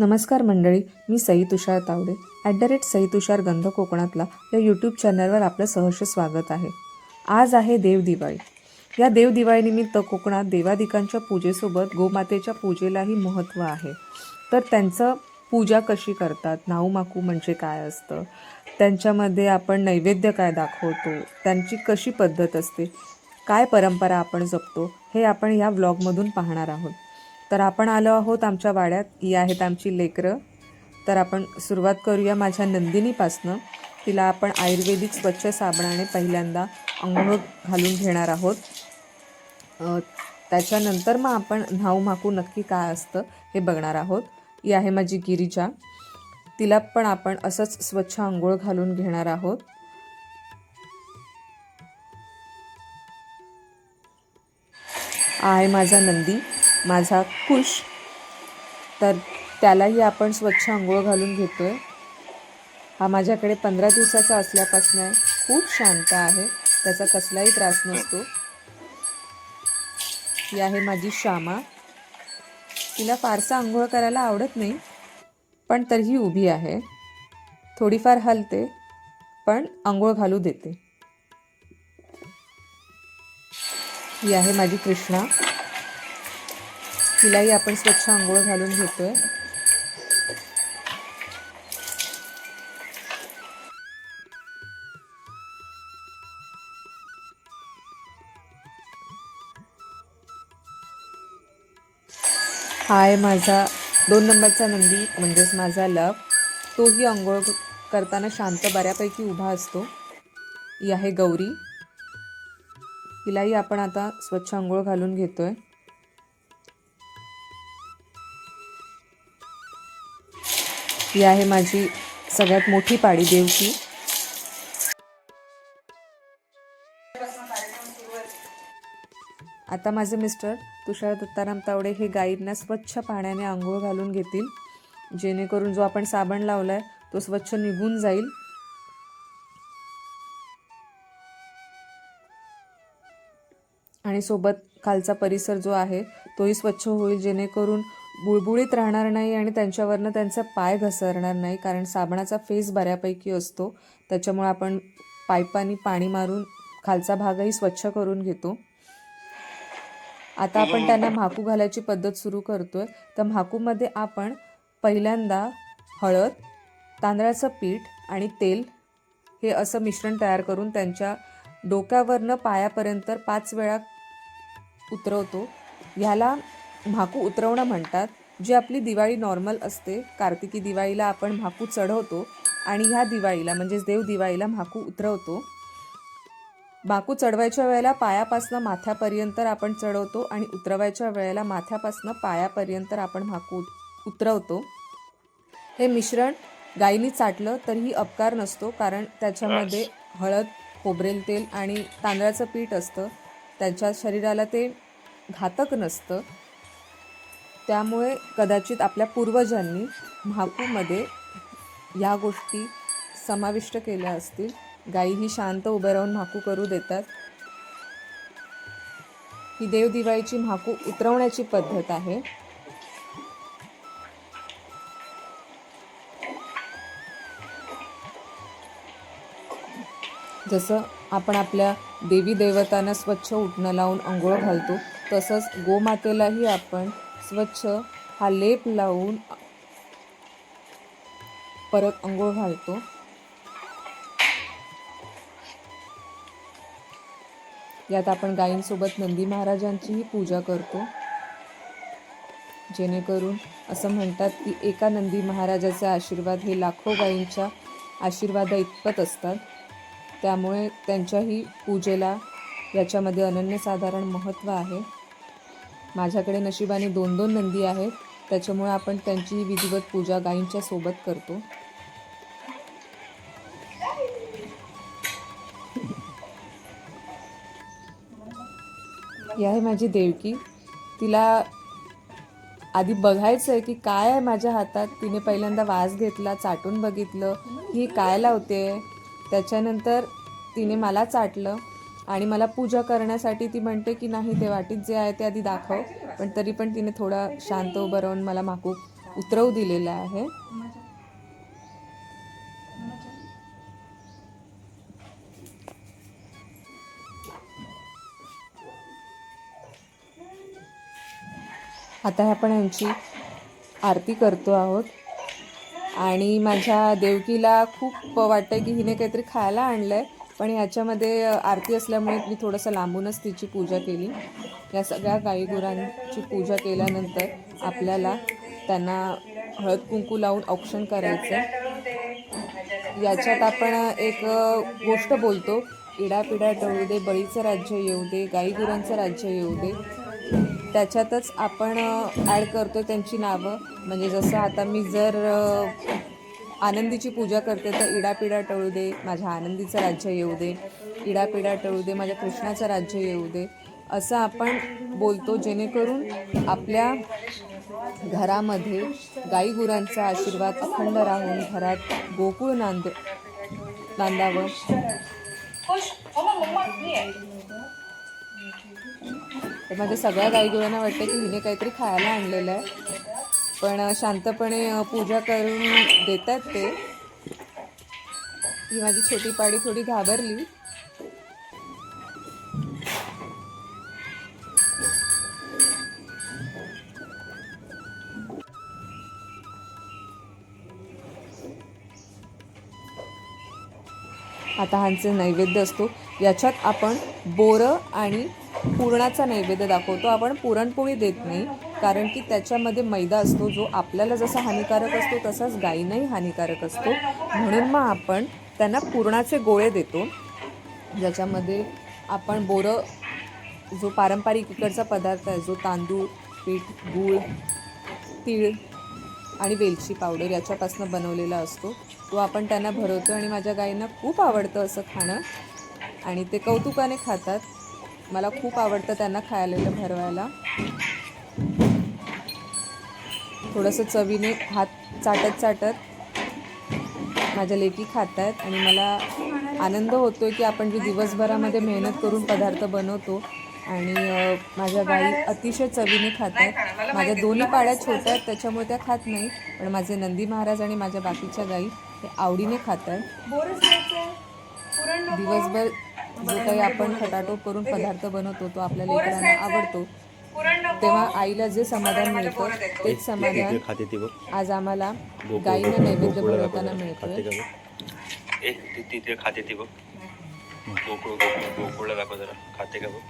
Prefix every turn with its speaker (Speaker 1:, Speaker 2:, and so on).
Speaker 1: नमस्कार मंडळी मी Sai Tushar Tawde at the rate Sai Tushar गंध कोकणातला या यूट्यूब चॅनलवर आपलं सहर्ष स्वागत आहे. आज आहे देवदिवाळी या देवदिवाळीनिमित्त कोकणात देवादिकांच्या पूजेसोबत गोमातेच्या पूजेलाही महत्त्व आहे. तर त्यांचं पूजा कशी करतात नाऊमाकू म्हणजे काय असतं त्यांच्यामध्ये आपण नैवेद्य काय दाखवतो त्यांची कशी पद्धत असते काय परंपरा आपण जपतो हे आपण या व्लॉगमधून पाहणार आहोत. तर आपण आलो आहोत आमच्या वाड्यात. ही आहेत आमची लेकरं. तर आपण सुरुवात करूया माझ्या नंदिनीपासनं. तिला आपण आयुर्वेदिक स्वच्छ साबणाने पहिल्यांदा अंघोळ घालून घेणार आहोत. त्याच्यानंतर मग आपण न्हाऊ माकू नक्की काय असतं हे बघणार आहोत. ही आहे माझी गिरिजा. तिला पण आपण असंच स्वच्छ आंघोळ घालून घेणार आहोत. आहे माझा नंदी. माझा खुश. तर त्यालाही आपण स्वच्छ आंघोळ घालून घेतोय. हा माझ्याकडे पंधरा दिवसाचा असल्यापासून आहे खूप शांत आहे. त्याचा कसलाही त्रास नसतो. ही आहे माझी श्यामा. तिला फारसा आंघोळ करायला आवडत नाही पण तरीही उभी आहे. थोडीफार हलते पण आंघोळ घालू देते. ही आहे माझी कृष्णा. तिलाही आपण स्वच्छ आंघोळ घालून घेतोय. आहे हाय माझा दोन नंबरचा नंदी म्हणजेच माझा लव तोही आंघोळ करताना शांत बऱ्यापैकी उभा असतो. ही आहे गौरी. हिलाही आपण आता स्वच्छ आंघोळ घालून घेतोय. ही आहे माझी सगळ्यात मोठी पाळी देवकी. आता माझे मिस्टर तुषार दत्ताराम तावडे हे गाईंना स्वच्छ पाण्याने आंघोळ घालून घेतील. जेणेकरून जो आपण साबण लावलाय तो स्वच्छ निघून जाईल. आणि सोबत खालचा परिसर जो आहे तोही स्वच्छ होईल जेणेकरून बुळबुळीत राहणार नाही आणि त्यांच्यावरनं त्यांचा पाय घसरणार नाही कारण साबणाचा फेस बऱ्यापैकी असतो. त्याच्यामुळे आपण पाईपानी पाणी मारून खालचा भागही स्वच्छ करून घेतो. आता आपण त्यांना म्हाकू घालायची पद्धत सुरू करतोय. तर म्हाकूमध्ये आपण पहिल्यांदा हळद तांदळाचं पीठ आणि तेल हे असं मिश्रण तयार करून त्यांच्या डोक्यावरनं पायापर्यंत पाच वेळा उतरवतो. ह्याला भाकू उतरवणं म्हणतात. जी आपली दिवाळी नॉर्मल असते. कार्तिकी दिवाळीला आपण भाकू चढवतो आणि ह्या दिवाळीला म्हणजेच देव दिवाळीला भाकू उतरवतो. भाकू चढवायच्या वेळेला पायापासनं माथ्यापर्यंत आपण चढवतो आणि उतरवायच्या वेळेला माथ्यापासनं पायापर्यंत आपण भाकू उतरवतो. हे मिश्रण गाईनी चाटलं तरीही अपकार नसतो कारण त्याच्यामध्ये हळद खोबरेल तेल आणि तांदळाचं पीठ असतं. त्यांच्या शरीराला ते घातक नसतं. त्यामुळे कदाचित आपल्या पूर्वजांनी म्हाकूमध्ये या गोष्टी समाविष्ट केल्या असतील. गाई ही शांत उभे राहून म्हाकू करू देतात. ही देवदिवाळीची म्हाकू उतरवण्याची पद्धत आहे. जसं आपण आपल्या देवी देवतांना स्वच्छ उठणं लावून आंघोळ घालतो तसंच गोमातेलाही आपण स्वच्छ हा लेप लावून परत अंघोळ घालतो. यात आपण गायींसोबत नंदी महाराजांचीही पूजा करतो. जेणेकरून असं म्हणतात की एका नंदी महाराजाचे आशीर्वाद हे लाखो गायींच्या आशीर्वादा इतपत असतात. त्यामुळे त्यांच्याही पूजेला याच्यामध्ये अनन्यसाधारण महत्त्व आहे. माझ्याकडे नशिबाने दोन दोन नंदी आहेत. त्याच्यामुळे आपण त्यांची विधिवत पूजा गायींच्या सोबत करतो. ही आहे माझी देवकी. तिला आधी बघायचं आहे की काय आहे माझ्या हातात. तिने पहिल्यांदा वास घेतला चाटून बघितलं. ही काय लावते त्याच्यानंतर तिने मला चाटलं. आणि मला पूजा करण्यासाठी ती म्हणते की नाही ते वाटीत जे आहे ते आधी दाखव. पण तरी पण तिने थोडा शांत उभं राहून मला माकू उतरवू दिलेला आहे. आता आपण यांची आरती करतो आहोत. आणि माझ्या देवकीला खूप वाटतं की हिने काहीतरी खायला आणलं आहे पण ह्याच्यामध्ये आरती असल्यामुळे मी थोडंसं लांबूनच तिची पूजा केली. या सगळ्या गाई गुरांची पूजा केल्यानंतर आपल्याला त्यांना हळद कुंकू लावून औक्षण करायचं याच्यात आपण एक गोष्ट बोलतो. इडापिडा टळू दे बळीचं राज्य येऊ दे गाई गुरांचं राज्य येऊ दे. त्याच्यातच आपण ॲड करतो त्यांची नावं. म्हणजे जसं आता मी जर आनंदीची पूजा करते तर इडापिडा टळू दे माझ्या आनंदीचं राज्य येऊ दे. इडापिडा टळू दे माझ्या कृष्णाचं राज्य येऊ दे. असं आपण बोलतो जेणेकरून आपल्या घरामध्ये गाई गुरांचा आशीर्वाद अखंड राहून घरात गोकुळ नांद नांदावं. तर माझ्या सगळ्या गाईगुरांना वाटतं की हिने काहीतरी खायला आणलेलं आहे. पण शांतपणे पूजा करून देतात ते. ही माझी छोटी पाडी थोडी घाबरली. आता ह्यांचे नैवेद्य असतो. याच्यात आपण बोरं आणि पुरणाचा नैवेद्य दाखवतो. आपण पुरणपोळी देत नाही. कारण की त्याच्यामध्ये मैदा असतो जो आपल्याला जसा हानिकारक असतो तसाच गायींनाही हानिकारक असतो. म्हणून मग आपण त्यांना पुरणाचे गोळे देतो. ज्याच्यामध्ये आपण बोरं जो पारंपरिक इकडचा पदार्थ आहे जो तांदूळ पीठ गूळ तीळ आणि वेलची पावडर याच्यापासून बनवलेला असतो तो आपण त्यांना भरवतो आणि माझ्या गायींना खूप आवडतं असं खाणं. आणि ते कौतुकाने खातात. मला खूप आवडतं त्यांना खायला भरवायला. थोडंसं चवीने हात चाटत चाटत माझ्या लेकी खात आहेत आणि मला आनंद होतो आहे की आपण जे दिवसभरामध्ये मेहनत करून पदार्थ बनवतो आणि माझ्या गाई अतिशय चवीने खात आहेत माझ्या दोन्ही पाड्या छोट्या आहेत त्याच्यामुळे त्या खात नाही पण माझे नंदी महाराज आणि माझ्या बाकीच्या गाई हे आवडीने खात आहेत दिवसभर जो काही आपण खटाटोप करून पदार्थ बनवतो तो आपल्या लेकरांना आवडतो. तेव्हा आईला जे समाधान मिळतं तेच समाधान आज आम्हाला गाईंना नैवेद्य बनवताना
Speaker 2: दाखव जरा. खाते
Speaker 1: मिळतोय
Speaker 2: का बघ. ए ती तिथे खाते ती बघ. गोकुळ गोकुळ गोकुळला दाखव जरा. खाते का बघ.